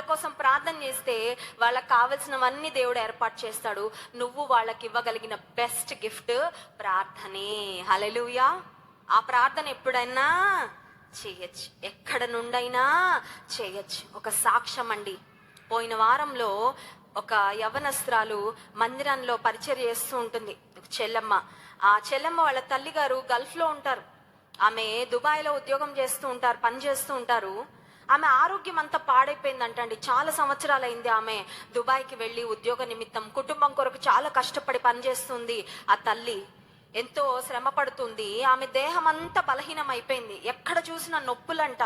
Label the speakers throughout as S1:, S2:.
S1: వాళ్ళ కోసం ప్రార్థన చేస్తే వాళ్ళకి కావలసినవన్నీ దేవుడు ఏర్పాటు చేస్తాడు. నువ్వు వాళ్ళకి ఇవ్వగలిగిన బెస్ట్ గిఫ్ట్ ప్రార్థనే. హలలుయా ఆ ప్రార్థన ఎప్పుడైనా చేయొచ్చు. ఎక్కడ నుండైనా చేయొచ్చు. ఒక సాక్ష్యం అండి. పోయిన వారంలో ఒక యవనస్త్రాలు మందిరంలో పరిచయం చేస్తూ ఉంటుంది. చెల్లమ్మ. ఆ చెల్లమ్మ వాళ్ళ తల్లిగారు గల్ఫ్లో ఉంటారు. ఆమె దుబాయ్లో ఉద్యోగం చేస్తూ ఉంటారు పని చేస్తూ ఉంటారు. ఆమె ఆరోగ్యం అంతా పాడైపోయిందంటండి. చాలా సంవత్సరాలు అయింది ఆమె దుబాయ్కి వెళ్ళి ఉద్యోగ నిమిత్తం. కుటుంబం కొరకు చాలా కష్టపడి పనిచేస్తుంది ఆ తల్లి. ఎంతో శ్రమ పడుతుంది. ఆమె దేహం అంతా బలహీనం అయిపోయింది ఎక్కడ చూసినా నొప్పులంట.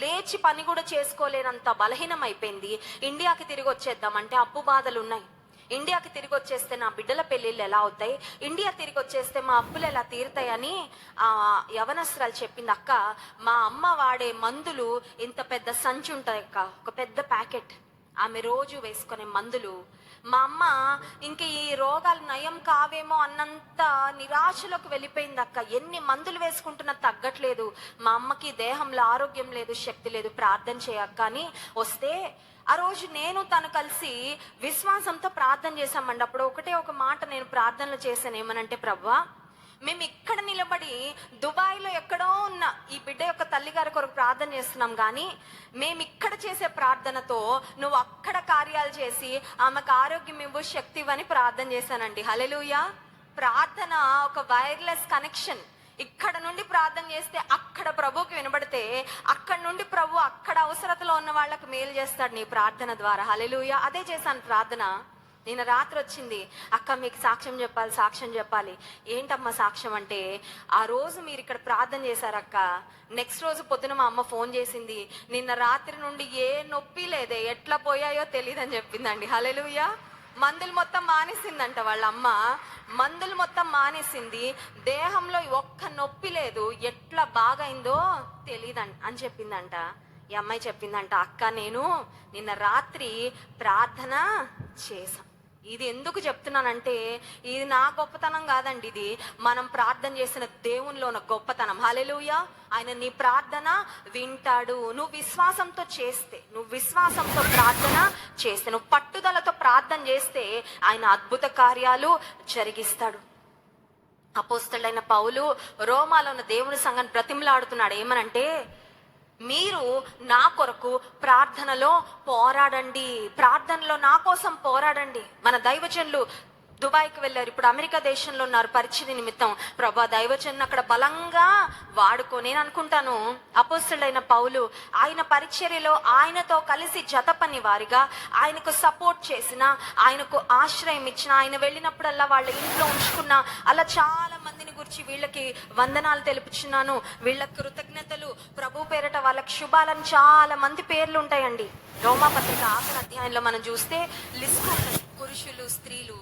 S1: లేచి పని కూడా చేసుకోలేనంత బలహీనం అయిపోయింది ఇండియాకి తిరిగి వచ్చేద్దామంటే అప్పు బాధలు ఉన్నాయి ఇండియాకి తిరిగి వచ్చేస్తే నా బిడ్డల పెళ్ళిళ్ళు ఎలా అవుతాయి? ఇండియా తిరిగి వచ్చేస్తే మా అప్పులు ఎలా తీరుతాయని ఆ యవనస్త్రాలు చెప్పింది అక్క. మా అమ్మ వాడే మందులు ఇంత పెద్ద సంచి ఉంటాయి అక్క. ఒక పెద్ద ప్యాకెట్. ఆమె రోజు వేసుకునే మందులు. మా అమ్మ ఇంక ఈ రోగాలు నయం కావేమో అన్నంత నిరాశలోకి వెళ్ళిపోయింది అక్క. ఎన్ని మందులు వేసుకుంటున్నా తగ్గట్లేదు. మా అమ్మకి దేహంలో ఆరోగ్యం లేదు శక్తి లేదు. ప్రార్థన చేయక్క అని వస్తే ఆ రోజు నేను తను కలిసి విశ్వాసంతో ప్రార్థన చేశామండి. అప్పుడు ఒకటే ఒక మాట నేను ప్రార్థనలు చేశాను. ఏమనంటే ప్రభా మేము ఇక్కడ నిలబడి దుబాయ్లో ఎక్కడో ఉన్న ఈ బిడ్డ యొక్క తల్లిగారి కొరకు ప్రార్థన చేస్తున్నాం. కానీ మేము ఇక్కడ చేసే ప్రార్థనతో నువ్వు అక్కడ కార్యాలు చేసి ఆమెకు ఆరోగ్యం ఇవ్వు శక్తి ఇవ్వని ప్రార్థన చేశానండి. హలెలుయా ప్రార్థన ఒక వైర్లెస్ కనెక్షన్. ఇక్కడ నుండి ప్రార్థన చేస్తే అక్కడ ప్రభుకి వినబడితే అక్కడ నుండి ప్రభు అక్కడ అవసరతలో ఉన్న వాళ్ళకి మేలు చేస్తాడు నీ ప్రార్థన ద్వారా. హలెలుయ అదే చేశాను ప్రార్థన. నిన్న రాత్రి వచ్చింది. అక్క మీకు సాక్ష్యం చెప్పాలి సాక్ష్యం చెప్పాలి. ఏంటమ్మా సాక్ష్యం అంటే ఆ రోజు మీరు ఇక్కడ ప్రార్థన చేశారక్క నెక్స్ట్ రోజు పొద్దున మా అమ్మ ఫోన్ చేసింది. నిన్న రాత్రి నుండి ఏ నొప్పి లేదే ఎట్లా పోయాయో తెలియదని చెప్పిందండి. హలెలుయా మందులు మొత్తం మానేసిందంట వాళ్ళ అమ్మ మందులు మొత్తం మానేసింది. దేహంలో ఒక్క నొప్పి లేదు. ఎట్లా బాగైందో తెలియదంట అని చెప్పిందంట. ఈ అమ్మాయి చెప్పిందంట అక్క నేను నిన్న రాత్రి ప్రార్థన చేశాం. ఇది ఎందుకు చెప్తున్నానంటే ఇది నా గొప్పతనం కాదండి ఇది. మనం ప్రార్థన చేసిన దేవునిలో ఉన్న గొప్పతనం. హలెలుయా ఆయన నీ ప్రార్థన వింటాడు. నువ్వు విశ్వాసంతో చేస్తే నువ్వు విశ్వాసంతో ప్రార్థన చేస్తే నువ్వు పట్టుదలతో ప్రార్థన చేస్తే ఆయన అద్భుత కార్యాలు జరిగిస్తాడు. అపోస్తలైన పౌలు రోమాలో ఉన్న దేవుని సంఘాన్ని బ్రతిమలాడుతున్నాడు. ఏమనంటే మీరు నా కొరకు ప్రార్థనలో పోరాడండి. ప్రార్థనలో నా కోసం పోరాడండి. మన దైవజనులు దుబాయ్కి వెళ్ళారు. ఇప్పుడు అమెరికా దేశంలో ఉన్నారు పరిచయ నిమిత్తం. ప్రభా దైవచన్ అక్కడ బలంగా వాడుకో. నేను అనుకుంటాను అపోస్తుడైన పౌలు ఆయన పరిచర్యలో ఆయనతో కలిసి జత పని వారిగా ఆయనకు సపోర్ట్ చేసిన ఆయనకు ఆశ్రయం ఇచ్చిన ఆయన వెళ్ళినప్పుడల్లా వాళ్ళ ఇంట్లో ఉంచుకున్న అలా చాలా మంది గురించి వీళ్ళకి వందనాలు తెలుపుచున్నాను. వీళ్ళ కృతజ్ఞతలు ప్రభు పేరట వాళ్ళకి శుభాలని చాలా మంది పేర్లు ఉంటాయండి. రోమా పత్రిక ఆఖరి అధ్యాయంలో మనం చూస్తే లిస్ట్ ఉంటుంది పురుషులు స్త్రీలు